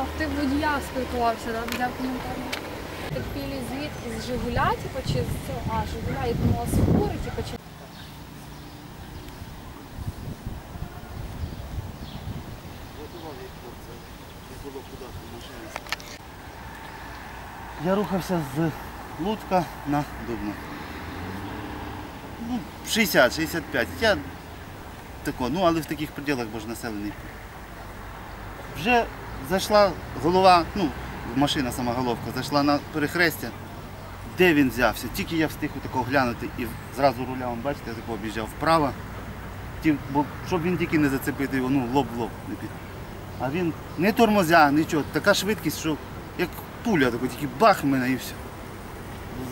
А ти водія спілкувався, да? взяв коментар? Терпілі звідки? З Жигуля, типу, чи з цього? А, Жигуля, я думала, з фури, типу, чи Я рухався з Луцька на Дубно. Ну, 60-65. Я тако, ну але в таких пределах, бо ж населений. Вже зайшла голова, ну, машина сама головка, зайшла на перехрестя. Де він взявся? Тільки я встиг такого глянути і зразу руля, он, бачите, я такого об'їжджав вправо. Ті- бо, щоб він тільки не зацепити його, ну, лоб в лоб. не під- А він не тормозя, нічого. Така швидкість, що як пуля, тако, тільки бах мене і все.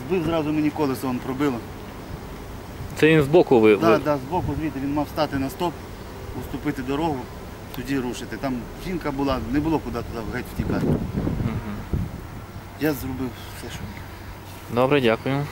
Збив зразу мені колесо, он пробило. Це він збоку ви. Так, ви- да, збоку звідти він мав стати на стоп, уступити дорогу, тоді рушити. Там жінка була, не було куди туди геть втікати. Я зробив все, що. Добре, дякую.